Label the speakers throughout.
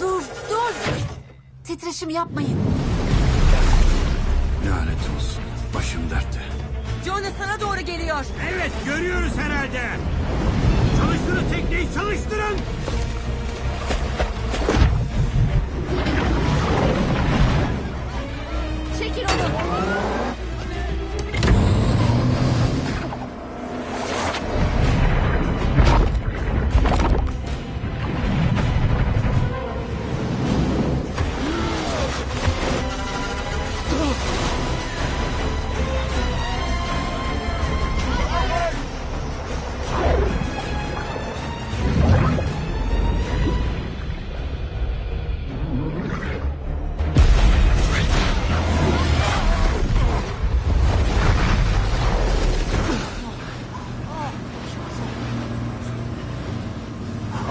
Speaker 1: Dur, dur. Titreşim yapmayın.
Speaker 2: Lanet olsun. Başım dertte.
Speaker 1: Jonas sana doğru geliyor.
Speaker 2: Evet görüyoruz herhalde. Çalıştırın tekneyi çalıştırın.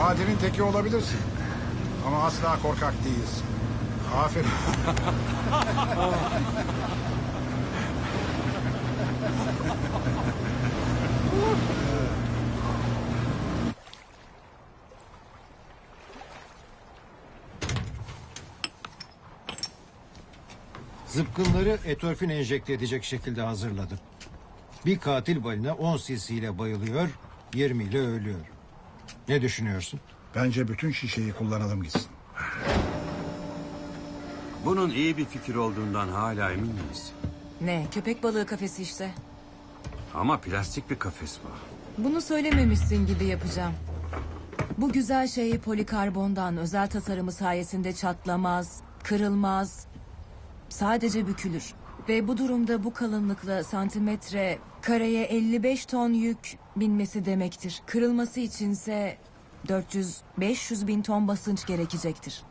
Speaker 3: Adil'in teki olabilirsin. Ama asla korkak değilsin. Aferin.
Speaker 4: Zıpkınları etorfin enjekte edecek şekilde hazırladım. Bir katil balina 10 cc ile bayılıyor, 20 ile ölüyor. Ne düşünüyorsun?
Speaker 3: Bence bütün şişeyi kullanalım gitsin.
Speaker 2: Bunun iyi bir fikir olduğundan hala emin miyiz?
Speaker 5: Ne? Köpek balığı kafesi işte.
Speaker 2: Ama plastik bir kafes var.
Speaker 5: Bunu söylememişsin gibi yapacağım. Bu güzel şey polikarbondan özel tasarımı sayesinde çatlamaz, kırılmaz. Sadece bükülür. Ve bu durumda bu kalınlıkla santimetre kareye 55 ton yük binmesi demektir. Kırılması içinse 400-500 bin ton basınç gerekecektir.